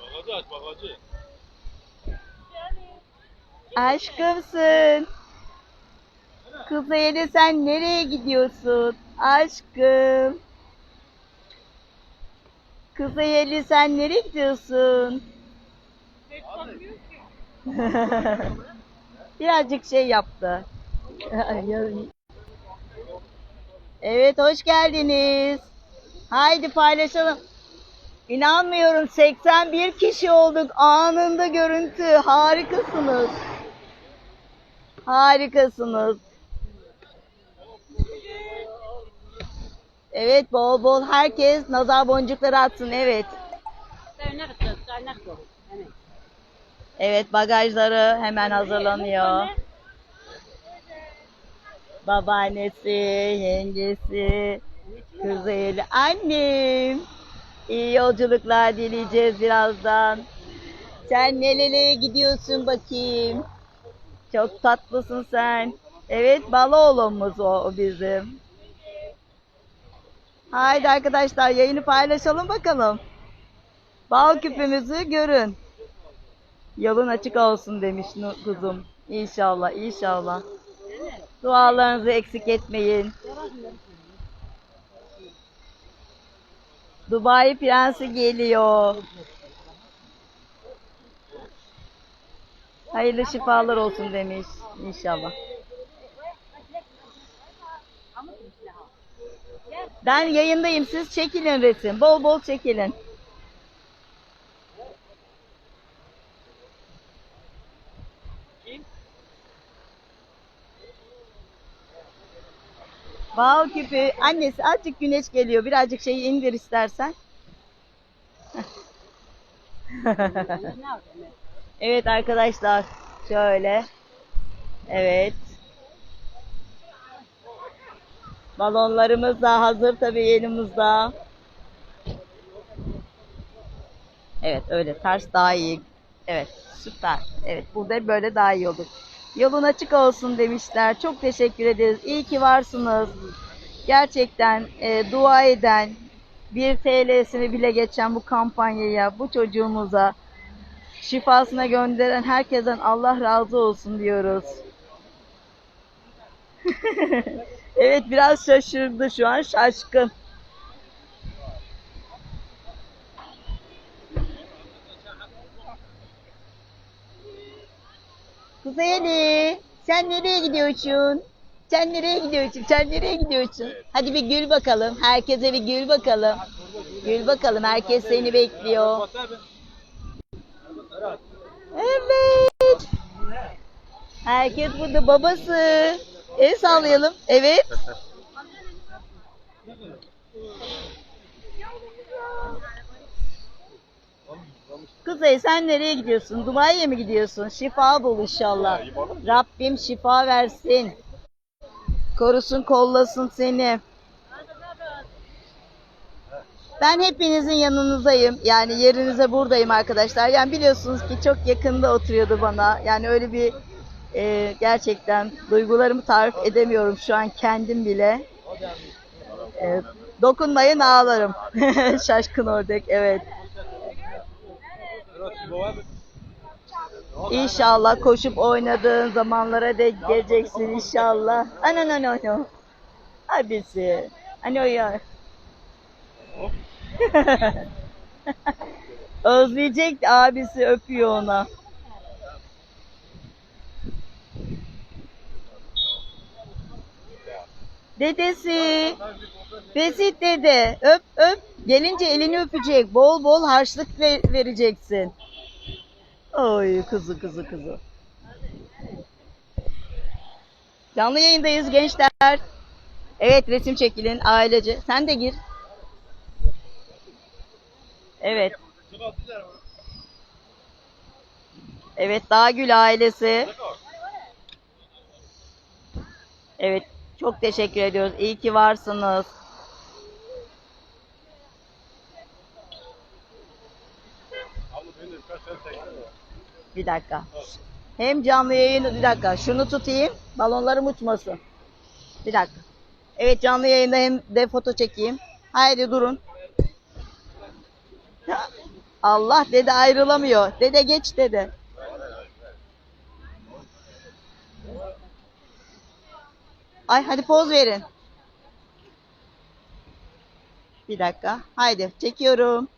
Bagajı aç bagajı. Aşkımsın. Kuzeyli sen nereye gidiyorsun? Aşkım. Kuzeyli sen nereye gidiyorsun? Birazcık şey yaptı. evet hoş geldiniz. Haydi paylaşalım. İnanmıyorum 81 kişi olduk. Anında görüntü. Harikasınız. Harikasınız. Evet bol bol herkes nazar boncukları atsın. Evet. Evet bagajları hemen hazırlanıyor. Babaannesi, yengesi, kızıyla annem. İyi yolculuklar dileyeceğiz birazdan. Sen nerelere gidiyorsun bakayım? Çok tatlısın sen. Evet Baloğlu'muz o, o bizim. Haydi arkadaşlar yayını paylaşalım bakalım. Bal küpümüzü görün. Yolun açık olsun demiş kuzum. İnşallah, inşallah. Dualarınızı eksik etmeyin. Dubai prensi geliyor. Hayırlı şifalar olsun demiş. İnşallah. Ben yayındayım. Siz çekilin resim. Bol bol çekilin. Bal küpü. Annesi azıcık güneş geliyor. Birazcık şeyi indir istersen. Evet arkadaşlar. Şöyle. Evet. Balonlarımız da hazır tabii yanımızda. Evet öyle ters daha iyi. Evet süper. Evet burada böyle daha iyi olur. Yolun açık olsun demişler. Çok teşekkür ederiz. İyi ki varsınız. Gerçekten e, dua eden, bir TL'sini bile geçen bu kampanyaya, bu çocuğumuza şifasına gönderen herkesten Allah razı olsun diyoruz. evet biraz şaşırdı şu an şaşkın. Kuzeyli, sen nereye gidiyorsun? Sen nereye gidiyorsun? Sen nereye gidiyorsun? Hadi bir gül bakalım. Herkese bir gül bakalım. Gül bakalım. Herkes seni bekliyor. Evet. Herkes burada babası. El sallayalım. Evet. Kuzey sen nereye gidiyorsun? Dubai'ye mi gidiyorsun? Şifa bul inşallah. Rabbim şifa versin. Korusun kollasın seni. Ben hepinizin yanınızdayım. Yani yerinize buradayım arkadaşlar. Yani biliyorsunuz ki çok yakında oturuyordu bana. Yani öyle bir e, gerçekten duygularımı tarif edemiyorum şu an kendim bile. E, dokunmayın ağlarım. Şaşkın ördek evet. İnşallah koşup oynadığın zamanlara denk geleceksin inşallah. Ano no no no. Abisi. Ano ya. Özleyecek de abisi öpüyor ona. Dedesi. Besit dede. Öp öp. Gelince elini öpecek. Bol bol harçlık ve- vereceksin. Oy kızı kızı kızı. Canlı yayındayız gençler. Evet resim çekilin ailece. Sen de gir. Evet. Evet Dağgül ailesi. Evet çok teşekkür ediyoruz. İyi ki varsınız. Bir dakika. Hem canlı yayını bir dakika. Şunu tutayım. Balonlarım uçmasın. Bir dakika. Evet canlı yayında hem de foto çekeyim. Haydi durun. Allah dede ayrılamıyor. Dede geç dede. Ay hadi poz verin. Bir dakika. Haydi çekiyorum.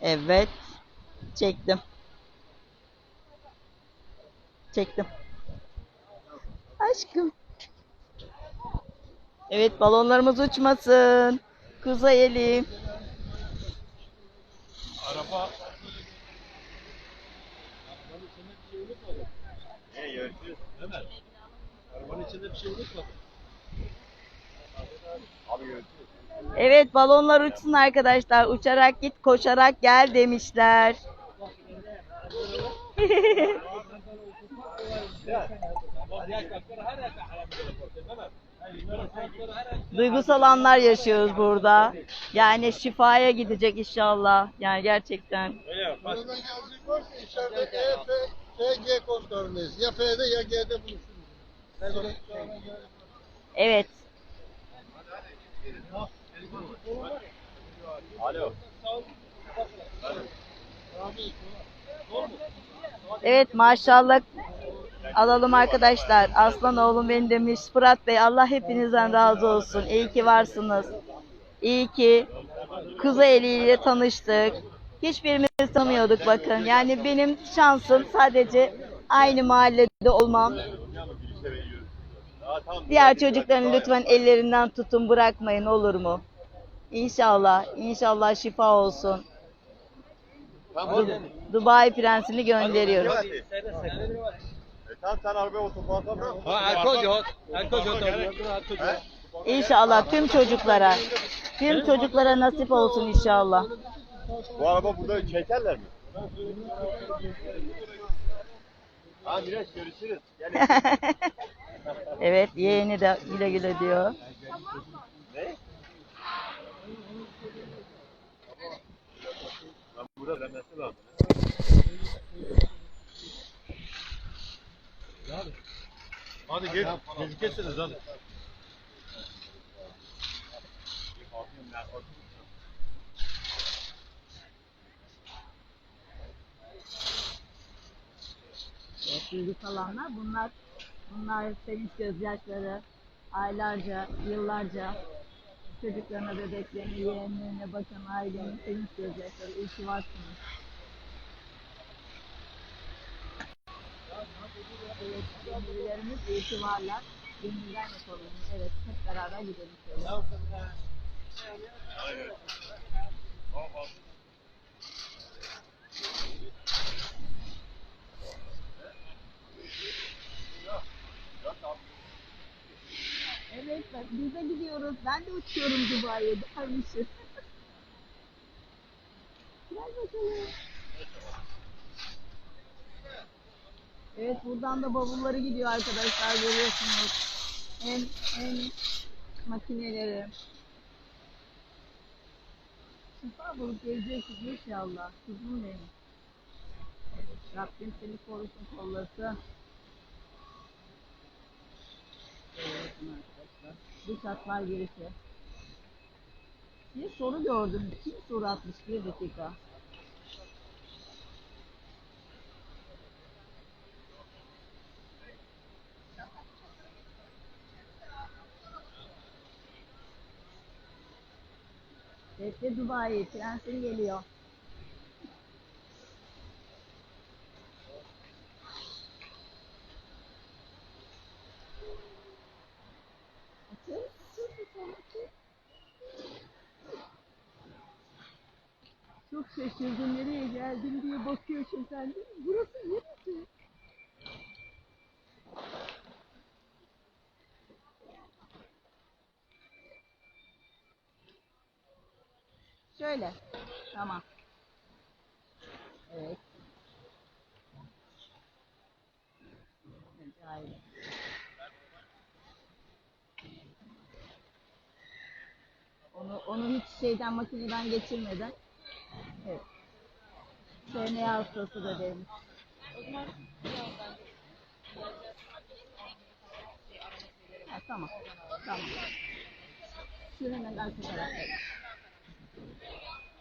Evet. Çektim. Çektim. Aşkım. Evet balonlarımız uçmasın. Kuzey Elif. Araba... Ne yönetiyorsun? Hemen. Arabanın içinde bir şey unutmadım. Evet balonlar uçsun arkadaşlar. Uçarak git koşarak gel demişler. Duygusal anlar yaşıyoruz burada. Yani şifaya gidecek inşallah. Yani gerçekten. Öyle baş... Oradan yazık var ki içeride E, F, F, G kodlarındayız. Ya F'de ya G'de buluşuruz. Evet. Alo. Evet maşallah alalım arkadaşlar. Aslan oğlum benim demiş. Fırat Bey Allah hepinizden razı olsun. İyi ki varsınız. İyi ki Kuzey Eli ile tanıştık. Hiçbirimiz tanımıyorduk bakın. Yani benim şansım sadece aynı mahallede olmam. Diğer çocukların lütfen ellerinden tutun bırakmayın olur mu? İnşallah, inşallah şifa olsun. Du- Dubai prensini. He? İnşallah tüm çocuklara, tüm çocuklara nasip olsun inşallah. Bu araba burada çekerler mi? Ha Miraç görüşürüz. Gel. evet, yeğeni de güle güle diyor. Hadi gel, gecikersiniz hadi. Evet, duygusal anlar bunlar. Bunlar sevinç gözyaşları. Aylarca, yıllarca çocuklarına, bebeklerine, yeğenlerine bakan ailenin sevinç gözyaşları. Varsınız. Evet, gönüllülerimiz iyi ki varlar. Gönülden yapalım. Evet, hep beraber gidelim şöyle. Evet, bak biz de gidiyoruz. Ben de uçuyorum Dubai'ye. Dermişim. Gel bakalım. Evet, buradan da bavulları gidiyor arkadaşlar görüyorsunuz. En en makineleri. Şifa bulup gezeceksiniz inşallah. Kuzum benim. Rabbim seni korusun kollasın. Bakın hatlar girişi. Bir soru gördüm. Kim soru atmış? Bir dakika. Bekle Dubai. Prensin geliyor. Çok şaşırdım nereye geldim diye bakıyorsun sen mi? Burası neresi? Şöyle. Tamam. Evet. Ayrı. Onu, onu hiç şeyden makineden geçirmeden. Evet. DNA hastası da demiş. Tamam. Tamam. Şu hemen arka tarafta.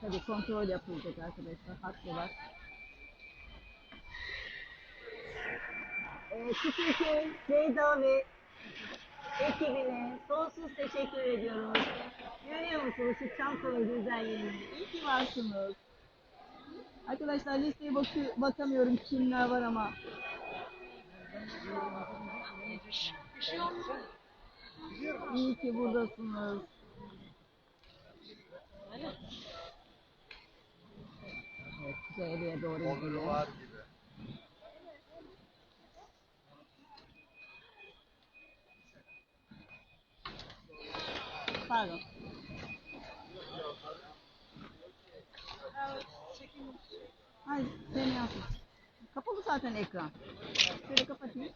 Tabii kontrol yapılacak arkadaşlar. Haklılar. Ee, Küçükköy, Ceyda ve ekibine sonsuz teşekkür ediyoruz. Görüyor musunuz şu Çamköy'ün güzelliğini? İyi ki varsınız. Arkadaşlar listeye bakı bakamıyorum kimler var ama. İyi ki buradasınız. Evet, Zeyli'ye doğru gidiyor. Pardon. Hayır, seni yapma. Kapalı zaten ekran. Şöyle kapatayım.